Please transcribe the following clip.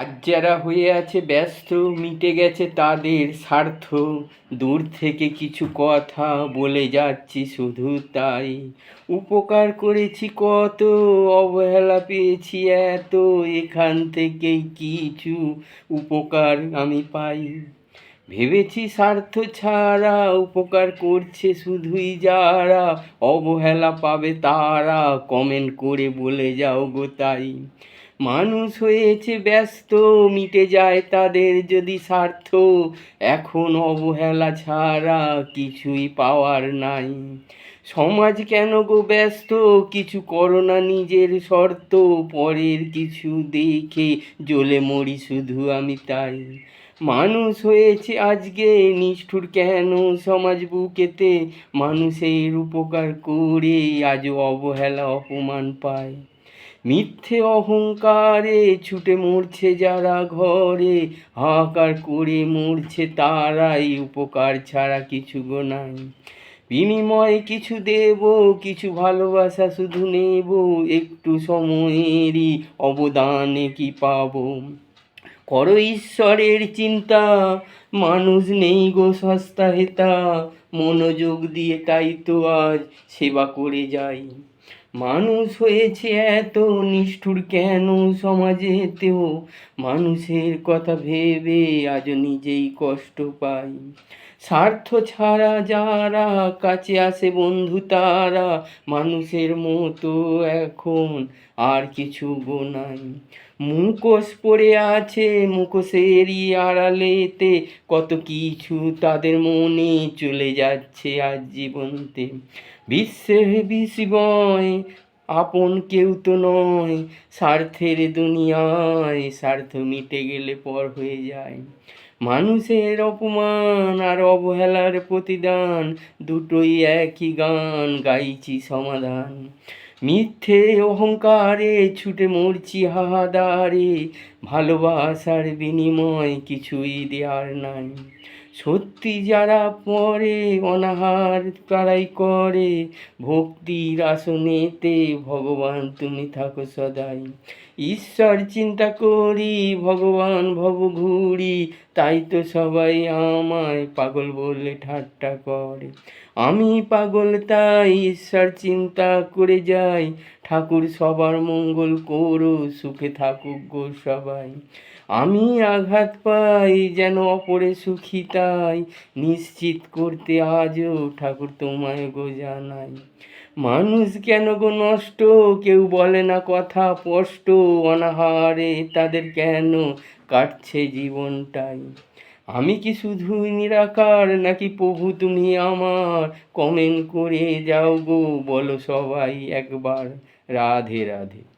আজ যারা হয়ে আছে ব্যস্ত, মিটে গেছে তাদের স্বার্থ। দূর থেকে কিছু কথা বলে যাচ্ছি শুধু তাই। উপকার করেছি কত, অবহেলা পেয়েছি এত, এখান থেকেই কিছু উপকার আমি পাই। ভেবেছি স্বার্থ ছাড়া উপকার করছে শুধুই যারা, অবহেলা পাবে তারা। কমেন্ট করে বলে যাও গো তাই। মানুষ হয়েছে ব্যস্ত, মিটে যায় তাদের যদি স্বার্থ। এখন অবহেলা ছাড়া কিছুই পাওয়ার নাই। সমাজ কেন গো ব্যস্ত? কিছু করো না নিজের শর্ত। পরের কিছু দেখে জ্বলে মরি শুধু আমি তাই। মানুষ হয়েছে আজকে, নিষ্ঠুর কেন সমাজ বুকেতে? মানুষের উপকার করে আজও অবহেলা, অপমান পায়। মিথ্যে অহংকারে ছুটে মরছে যারা ঘরে, হাহাকার করে মরছে তারাই, উপকার ছাড়া কিছু গোনাই বিনিময়ে কিছু দেব, কিছু ভালোবাসা শুধু নেব, একটু সময়েরই অবদানে কি পাব? করো ঈশ্বরের চিন্তা, মানুষ নেই গো সস্তা হেতা, মনোযোগ দিয়ে তাই তো আজ সেবা করে যাই। মানুষ হয়েছে এত, নিষ্ঠুর কেন সমাজেতেও? মানুষের কথা ভেবে আজ নিজেই কষ্ট পাই। স্বার্থ ছাড়া যারা কাছে আসে বন্ধু তারা, মানুষের মতো এখন আর কিছু গোনাই মুখোশ পড়ে আছে মুখোশেরই আড়ালেতে, কত কিছু তাদের মনে চলে যাচ্ছে আজ জীবনতে। বিশ্বের বিস্ময় আপন কেউ তো নয়। স্বার্থের দুনিয়ায় স্বার্থ মিটে গেলে পর হয়ে যায়। মানুষের অপমান আর অবহেলার প্রতিদান দুটোই একই গান, গাইছি সমাধান। মিথ্যে অহংকারে ছুটে মরছি হাহাদারে, ভালোবাসার বিনিময় কিছুই দেওয়ার নাই। সত্যি যারা পরে অনাহার তারাই করে, ভক্তির আসনেতে ভগবান তুমি থাকো সদাই। ঈশ্বর চিন্তা করি, ভগবান ভব ঘুরি, তাই তো সবাই আমায় পাগল বলে ঠাট্টা করে। আমি পাগল, তাই ঈশ্বর চিন্তা করে যাই। ঠাকুর সবার মঙ্গল করো, সুখে থাকুক গো সবাই। আমি আঘাত পাই, যেন অপরে সুখী তাই। নিশ্চিত করতে আজও ঠাকুর তোমায় গো জানাই। মানুষ কেন গো নষ্ট? কেউ বলে না কথা স্পষ্ট, অনাহারে তাদের কেন কাটছে জীবনটাই? আমি কি শুধু নিরাকার, নাকি প্রভু তুমি আমার? কমেন্ট করে যাও গো, বলো সবাই একবার, রাধে রাধে।